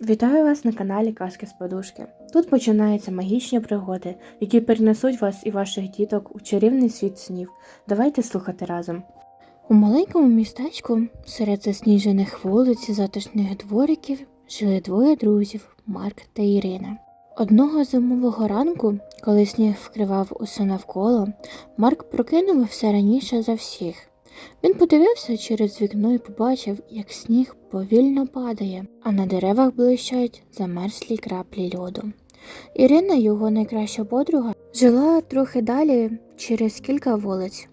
Вітаю вас на каналі Казки з Подушки. Тут починаються магічні пригоди, які перенесуть вас і ваших діток у чарівний світ снів. Давайте слухати разом. У маленькому містечку серед засніжених вулиць і затишних двориків жили двоє друзів Марк та Ірина. Одного зимового ранку, коли сніг вкривав усе навколо, Марк прокинувся раніше за всіх. Він подивився через вікно і побачив, як сніг повільно падає, а на деревах блищать замерзлі краплі льоду. Ірина, його найкраща подруга, жила трохи далі через кілька вулиць.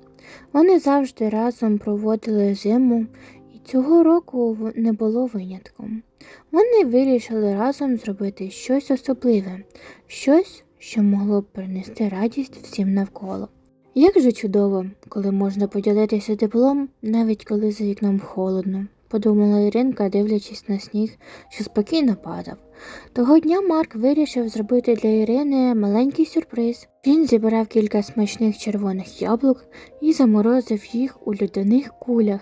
Вони завжди разом проводили зиму, і цього року не було винятком. Вони вирішили разом зробити щось особливе, щось, що могло б принести радість всім навколо. Як же чудово, коли можна поділитися теплом, навіть коли за вікном холодно, подумала Іринка, дивлячись на сніг, що спокійно падав. Того дня Марк вирішив зробити для Ірини маленький сюрприз. Він зібрав кілька смачних червоних яблук і заморозив їх у льодяних кулях.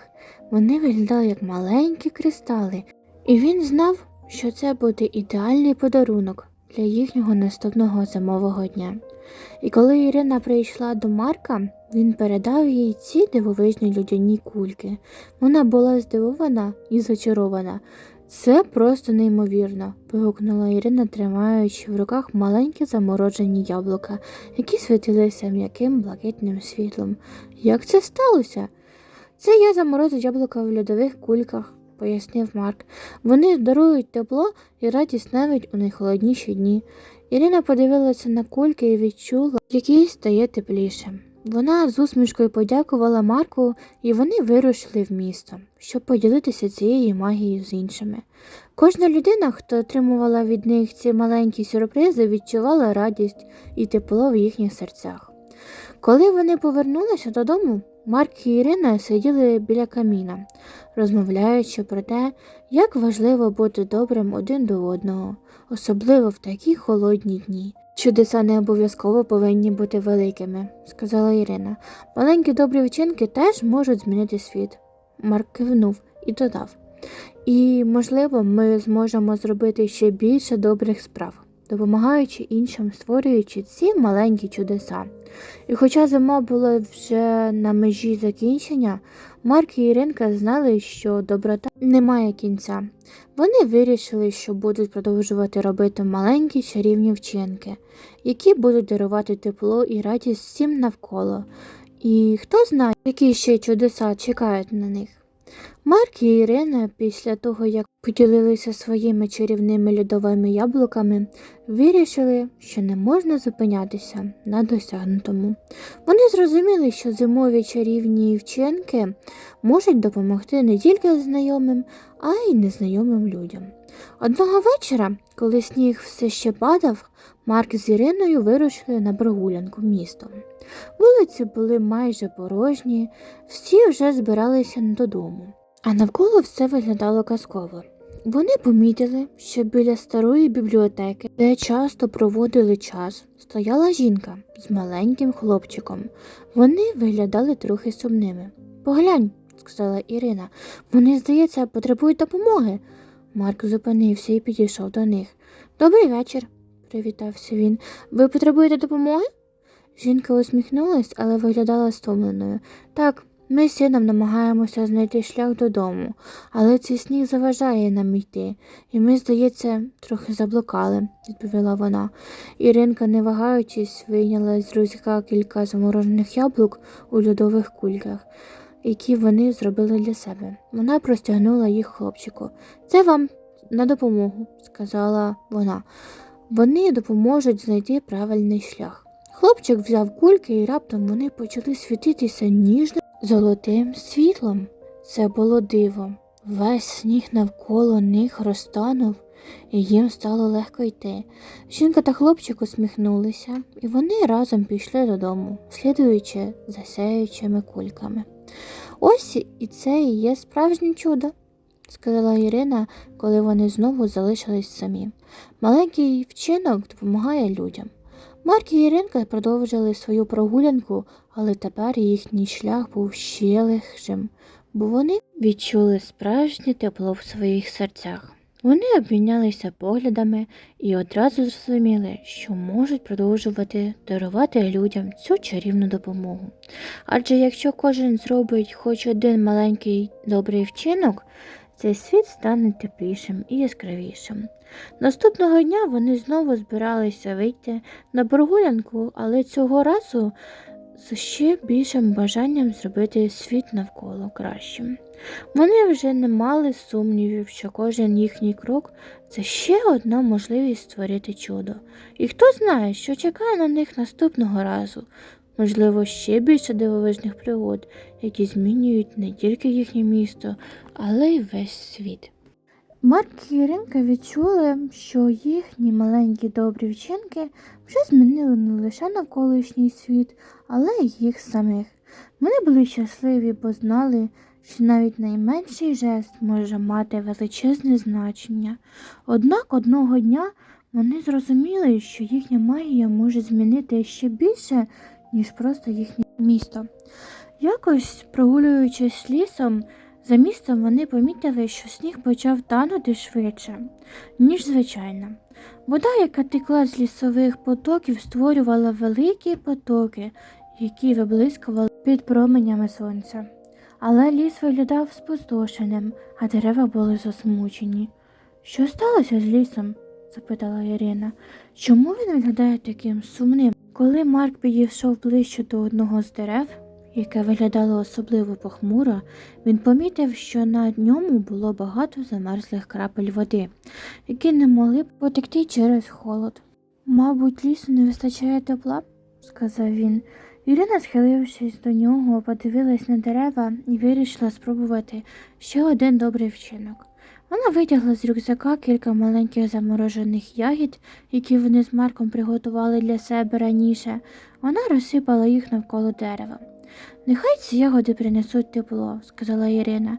Вони виглядали як маленькі кристали, і він знав, що це буде ідеальний подарунок для їхнього наступного зимового дня. І коли Ірина прийшла до Марка, він передав їй ці дивовижні людяні кульки. Вона була здивована і зачарована. Це просто неймовірно, вигукнула Ірина, тримаючи в руках маленькі заморожені яблука, які світилися м'яким блакитним світлом. Як це сталося? Це я заморозив яблука в льодових кульках, пояснив Марк. Вони дарують тепло і радість навіть у найхолодніші дні. Ірина подивилася на кульки і відчула, як їй стає тепліше. Вона з усмішкою подякувала Марку, і вони вирушили в місто, щоб поділитися цією магією з іншими. Кожна людина, хто отримувала від них ці маленькі сюрпризи, відчувала радість і тепло в їхніх серцях. Коли вони повернулися додому, Марк і Ірина сиділи біля каміна, розмовляючи про те, як важливо бути добрим один до одного, особливо в такі холодні дні. Чудеса не обов'язково повинні бути великими, сказала Ірина. Маленькі добрі вчинки теж можуть змінити світ. Марк кивнув і додав. І, можливо, ми зможемо зробити ще більше добрих справ, допомагаючи іншим, створюючи ці маленькі чудеса. І хоча зима була вже на межі закінчення, Марк і Іринка знали, що доброта не має кінця. Вони вирішили, що будуть продовжувати робити маленькі чарівні вчинки, які будуть дарувати тепло і радість всім навколо. І хто знає, які ще чудеса чекають на них. Марк і Ірина, після того, як поділилися своїми чарівними льодовими яблуками, вирішили, що не можна зупинятися на досягнутому. Вони зрозуміли, що зимові чарівні вчинки можуть допомогти не тільки знайомим, а й незнайомим людям. Одного вечора, коли сніг все ще падав, Марк з Іриною вирушили на прогулянку містом. Вулиці були майже порожні, всі вже збиралися додому, а навколо все виглядало казково. Вони помітили, що біля старої бібліотеки, де часто проводили час, стояла жінка з маленьким хлопчиком. Вони виглядали трохи сумними. Поглянь, сказала Ірина, вони, здається, потребують допомоги. Марк зупинився і підійшов до них. Добрий вечір, привітався він. Ви потребуєте допомоги? Жінка усміхнулась, але виглядала стомленою. Так, ми з сином намагаємося знайти шлях додому, але цей сніг заважає нам йти, і ми, здається, трохи заблукали, відповіла вона. Іринка, не вагаючись, вийняла з рюкзака кілька заморожених яблук у льодових кульках, які вони зробили для себе. Вона простягнула їх хлопчику. Це вам на допомогу, сказала вона. Вони допоможуть знайти правильний шлях. Хлопчик взяв кульки і раптом вони почали світитися ніжним золотим світлом. Це було диво. Весь сніг навколо них розтанув, і їм стало легко йти. Жінка та хлопчик усміхнулися, і вони разом пішли додому, слідуючи за сяючими кульками. Ось і це і є справжнє чудо, сказала Ірина, коли вони знову залишились самі. Маленький вчинок допомагає людям. Марк і Іринка продовжили свою прогулянку, але тепер їхній шлях був ще легшим, бо вони відчули справжнє тепло в своїх серцях. Вони обмінялися поглядами і одразу зрозуміли, що можуть продовжувати дарувати людям цю чарівну допомогу. Адже якщо кожен зробить хоч один маленький добрий вчинок, цей світ стане теплішим і яскравішим. Наступного дня вони знову збиралися вийти на прогулянку, але цього разу з ще більшим бажанням зробити світ навколо кращим. Вони вже не мали сумнівів, що кожен їхній крок це ще одна можливість створити чудо. І хто знає, що чекає на них наступного разу. Можливо, ще більше дивовижних пригод, які змінюють не тільки їхнє місто, але й весь світ. Марк і Іринка відчули, що їхні маленькі добрі вчинки вже змінили не лише навколишній світ, але й їх самих. Вони були щасливі, бо знали, що навіть найменший жест може мати величезне значення. Однак одного дня вони зрозуміли, що їхня магія може змінити ще більше, ніж просто їхнє місто. Якось, прогулюючись лісом, за містом вони помітили, що сніг почав танути швидше, ніж звичайно. Вода, яка текла з лісових потоків, створювала великі потоки, які виблискували під променями сонця. Але ліс виглядав спустошеним, а дерева були засмучені. Що сталося з лісом? запитала Ірина. Чому він виглядає таким сумним? Коли Марк підійшов ближче до одного з дерев, яке виглядало особливо похмуро, він помітив, що на ньому було багато замерзлих крапель води, які не могли б потекти через холод. Мабуть, лісу не вистачає тепла, сказав він. Ірина, схилившись до нього, подивилась на дерева і вирішила спробувати ще один добрий вчинок. Вона витягла з рюкзака кілька маленьких заморожених ягід, які вони з Марком приготували для себе раніше. Вона розсипала їх навколо дерева. Нехай ці ягоди принесуть тепло, сказала Ірина.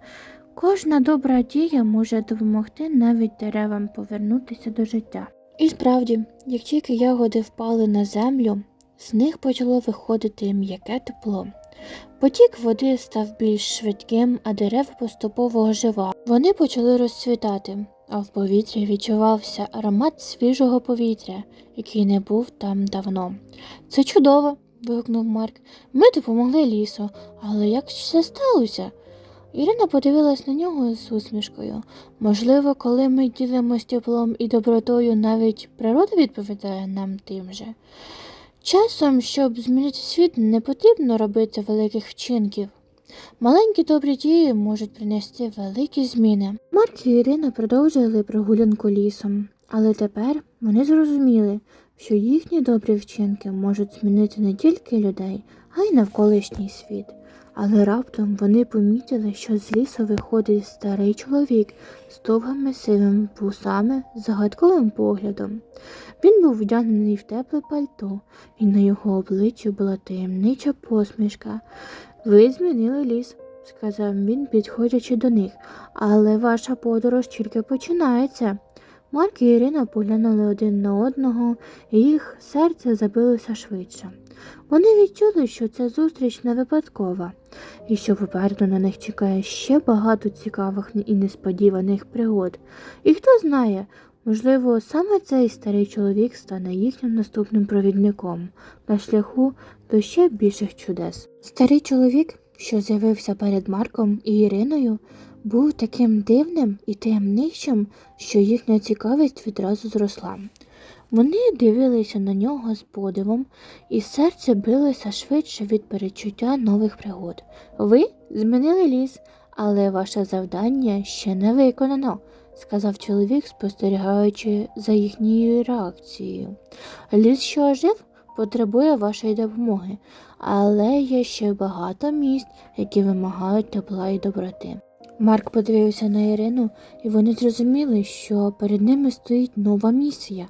Кожна добра дія може допомогти навіть деревам повернутися до життя. І справді, як тільки ягоди впали на землю, з них почало виходити м'яке тепло. Потік води став більш швидким, а дерева поступово оживали. Вони почали розцвітати, а в повітрі відчувався аромат свіжого повітря, який не був там давно. Це чудово. вигукнув Марк. Ми допомогли лісу, але як це сталося? Ірина подивилась на нього з усмішкою. Можливо, коли ми ділимось теплом і добротою, навіть природа відповідає нам тим же. Часом, щоб змінити світ, не потрібно робити великих вчинків. Маленькі добрі дії можуть принести великі зміни. Марті і Ірина продовжили прогулянку лісом, але тепер вони зрозуміли, що їхні добрі вчинки можуть змінити не тільки людей, а й навколишній світ. Але раптом вони помітили, що з лісу виходить старий чоловік з довгими сивими вусами, загадковим поглядом. Він був вдягнений в тепле пальто, і на його обличчі була таємнича посмішка. Ви змінили ліс, сказав він, підходячи до них, але ваша подорож тільки починається. Марк і Ірина поглянули один на одного, і їх серце забилося швидше. Вони відчули, що ця зустріч не випадкова, і що попереду на них чекає ще багато цікавих і несподіваних пригод. І хто знає, можливо, саме цей старий чоловік стане їхнім наступним провідником на шляху до ще більших чудес. Старий чоловік, що з'явився перед Марком і Іриною, був таким дивним і таємничим, що їхня цікавість відразу зросла. Вони дивилися на нього з подивом, і серце билося швидше від перечуття нових пригод. Ви змінили ліс, але ваше завдання ще не виконано, сказав чоловік, спостерігаючи за їхньою реакцією. Ліс, що ожив, потребує вашої допомоги, але є ще багато міст, які вимагають тепла і доброти. Марк подивився на Ірину, і вони зрозуміли, що перед ними стоїть нова місія.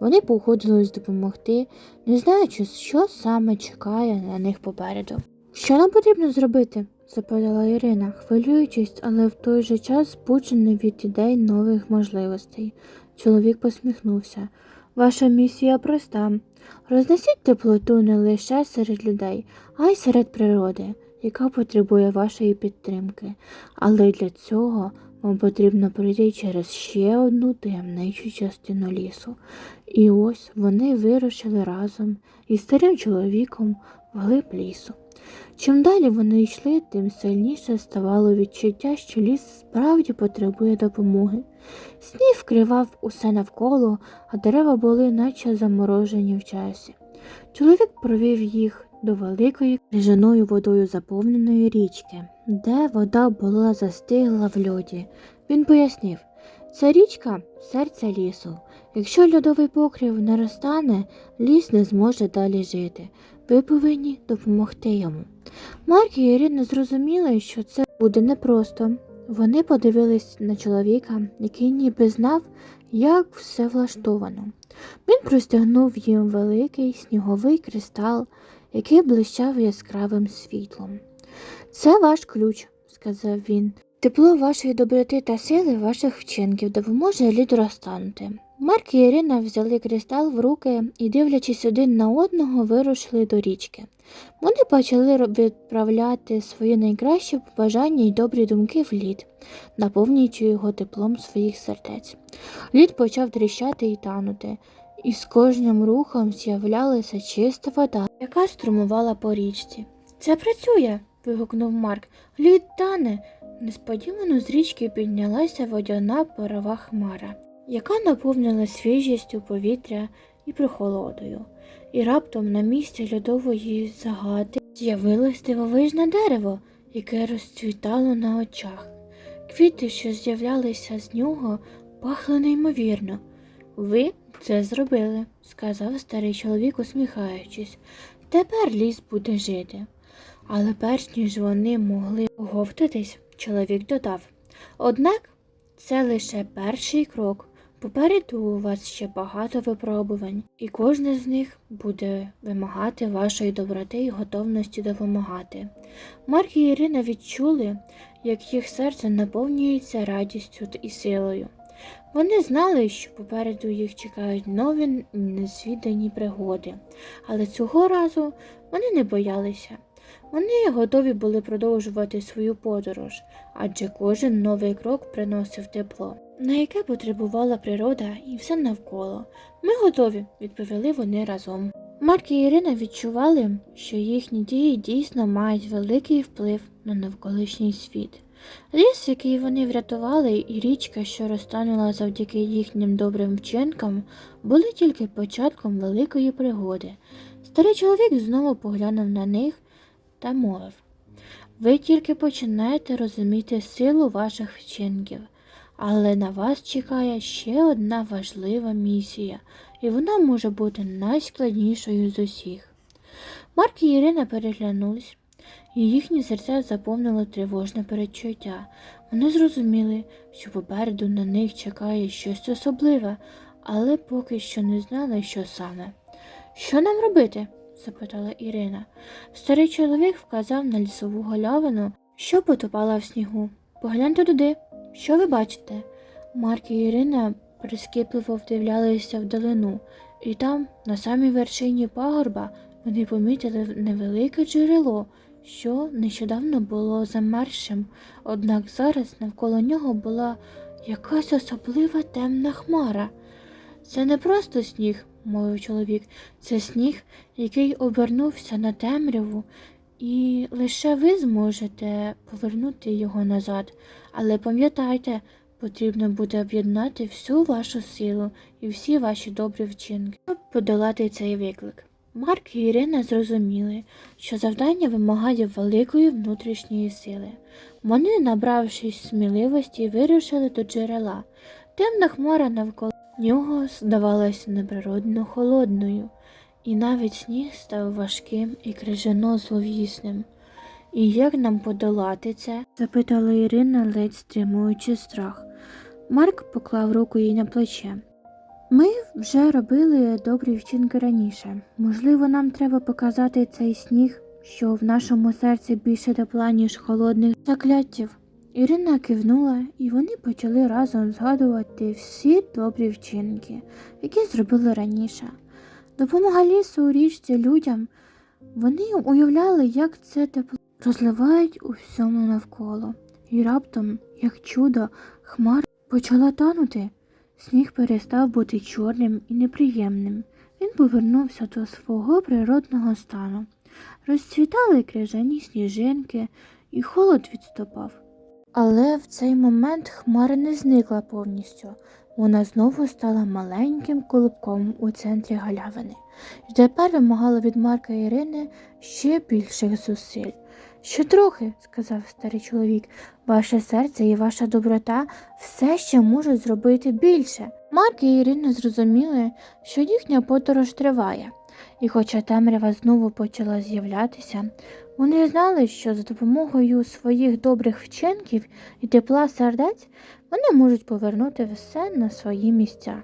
Вони погодились допомогти, не знаючи, що саме чекає на них попереду. Що нам потрібно зробити? запитала Ірина, хвилюючись, але в той же час збуджений від ідей нових можливостей. Чоловік посміхнувся. Ваша місія проста. Рознесіть теплоту не лише серед людей, а й серед природи, яка потребує вашої підтримки. Але для цього Вам потрібно пройти через ще одну таємничу частину лісу. І ось вони вирушили разом із старим чоловіком вглиб лісу. Чим далі вони йшли, тим сильніше ставало відчуття, що ліс справді потребує допомоги. Сніг вкривав усе навколо, а дерева були наче заморожені в часі. Чоловік провів їх до великої крижаною водою заповненої річки, де вода була застигла в льоді. Він пояснив, це річка серце лісу. Якщо льодовий покрив не розтане, ліс не зможе далі жити. Ви повинні допомогти йому. Марк і Ірина зрозуміли, що це буде непросто. Вони подивились на чоловіка, який ніби знав, як все влаштовано. Він простягнув їм великий сніговий кристал, який блищав яскравим світлом. Це ваш ключ, сказав він. Тепло вашої доброти та сили ваших вчинків допоможе ліду розтанути. Марк і Ірина взяли кристал в руки і, дивлячись один на одного, вирушили до річки. Вони почали відправляти свої найкращі побажання й добрі думки в лід, наповнюючи його теплом своїх сердець. Лід почав тріщати і танути, і з кожним рухом з'являлася чиста вода, яка струмувала по річці. Це працює. вигукнув Марк. Лід. Несподівано з річки піднялася водяна парова хмара, яка наповнила свіжістю повітря і прохолодою. І раптом на місці льодової загади з'явилось дивовижне дерево, яке розцвітало на очах. Квіти, що з'являлися з нього, пахли неймовірно. Ви це зробили, сказав старий чоловік, усміхаючись. Тепер ліс буде жити. Але перш ніж вони могли оговтатись, чоловік додав. Однак це лише перший крок. Попереду у вас ще багато випробувань, і кожне з них буде вимагати вашої доброти і готовності допомагати. Марк і Ірина відчули, як їх серце наповнюється радістю і силою. Вони знали, що попереду їх чекають нові незвідані пригоди, але цього разу вони не боялися. Вони готові були продовжувати свою подорож, адже кожен новий крок приносив тепло, на яке потребувала природа і все навколо. Ми готові, відповіли вони разом. Марк і Ірина відчували, що їхні дії дійсно мають великий вплив на навколишній світ. Ліс, який вони врятували, і річка, що розтанула завдяки їхнім добрим вчинкам, були тільки початком великої пригоди. Старий чоловік знову поглянув на них та мовив Ви тільки починаєте розуміти силу ваших вчинків, але на вас чекає ще одна важлива місія, і вона може бути найскладнішою з усіх. Марк і Ірина переглянулись, і їхні серця заповнило тривожне передчуття. Вони зрозуміли, що попереду на них чекає щось особливе, але поки що не знали, що саме. Що нам робити? запитала Ірина. Старий чоловік вказав на лісову галявину, що потопала в снігу. Погляньте туди, що ви бачите? Марк і Ірина прискіпливо вдивлялися вдалину, і там, на самій вершині пагорба, вони помітили невелике джерело, що нещодавно було замерзшим, однак зараз навколо нього була якась особлива темна хмара. Це не просто сніг, мовив чоловік, це сніг, який обернувся на темряву, і лише ви зможете повернути його назад. Але пам'ятайте, потрібно буде об'єднати всю вашу силу і всі ваші добрі вчинки, щоб подолати цей виклик. Марк і Ірина зрозуміли, що завдання вимагає великої внутрішньої сили. Вони, набравшись сміливості, вирушили до джерела. Темна хмара навколо нього здавалася неприродно холодною, і навіть сніг став важким і крижано зловісним. І як нам подолати це? запитала Ірина, ледь стримуючи страх. Марк поклав руку їй на плече. Ми вже робили добрі вчинки раніше. Можливо, нам треба показати цей сніг, що в нашому серці більше тепла, ніж холодних закляттів. Ірина кивнула, і вони почали разом згадувати всі добрі вчинки, які зробили раніше. Допомога лісу у річці людям. Вони уявляли, як це тепло розливають у всьому навколо. І раптом, як чудо, хмара почала танути. Сніг перестав бути чорним і неприємним. Він повернувся до свого природного стану. Розцвітали крижані сніжинки, і холод відступав. Але в цей момент хмара не зникла повністю. Вона знову стала маленьким колобком у центрі галявини. І тепер вимагала від Марка Ірини ще більших зусиль. Ще трохи, сказав старий чоловік, ваше серце і ваша доброта все ще можуть зробити більше. Марк і Ірина зрозуміли, що їхня подорож триває, і хоча темрява знову почала з'являтися, вони знали, що за допомогою своїх добрих вчинків і тепла сердець вони можуть повернути все на свої місця.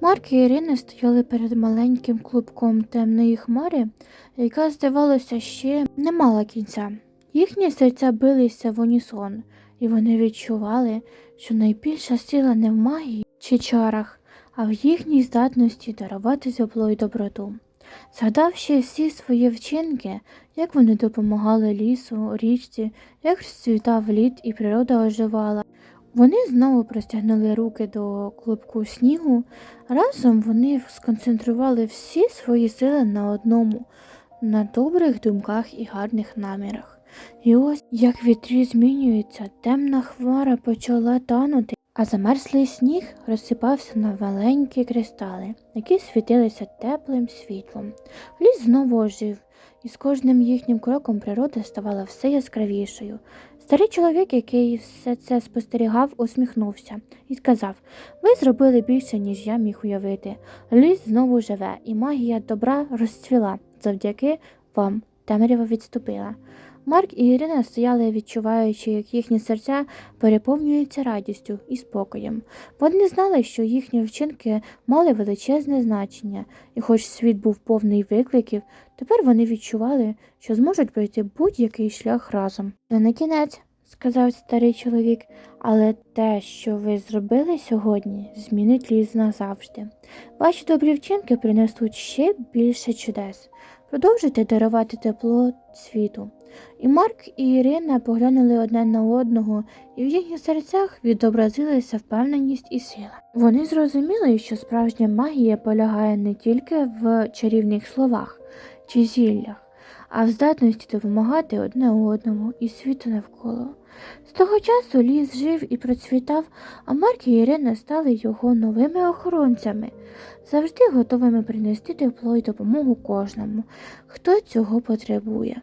Марк і Ірина стояли перед маленьким клубком темної хмари, яка, здавалося, ще не мала кінця. Їхні серця билися в унісон, і вони відчували, що найбільша сила не в магії чи чарах, а в їхній здатності дарувати тепло і доброту. Згадавши всі свої вчинки, як вони допомагали лісу, річці, як розцвітав лід і природа оживала, вони знову простягнули руки до клубку снігу. Разом вони сконцентрували всі свої сили на одному, на добрих думках і гарних намірах. І ось як вітрі змінюються, темна хмара почала танути, а замерзлий сніг розсипався на маленькі кристали, які світилися теплим світлом. Ліс знову ожив, і з кожним їхнім кроком природа ставала все яскравішою. Старий чоловік, який все це спостерігав, усміхнувся і сказав: Ви зробили більше, ніж я міг уявити. Ліс знову живе, і магія добра розцвіла. Завдяки вам темрява відступила. Марк і Ірина стояли, відчуваючи, як їхні серця переповнюються радістю і спокоєм. Вони знали, що їхні вчинки мали величезне значення, і хоч світ був повний викликів, тепер вони відчували, що зможуть пройти будь-який шлях разом. Це не кінець, сказав старий чоловік, але те, що ви зробили сьогодні, змінить ліс назавжди. Ваші добрі вчинки принесуть ще більше чудес. Продовжуйте дарувати тепло світу. І Марк і Ірина поглянули одне на одного, і в їхніх серцях відобразилася впевненість і сила. Вони зрозуміли, що справжня магія полягає не тільки в чарівних словах чи зіллях, а в здатності допомагати одне одному і світу навколо. З того часу ліс жив і процвітав, а Марк і Ірина стали його новими охоронцями, завжди готовими принести тепло і допомогу кожному, хто цього потребує.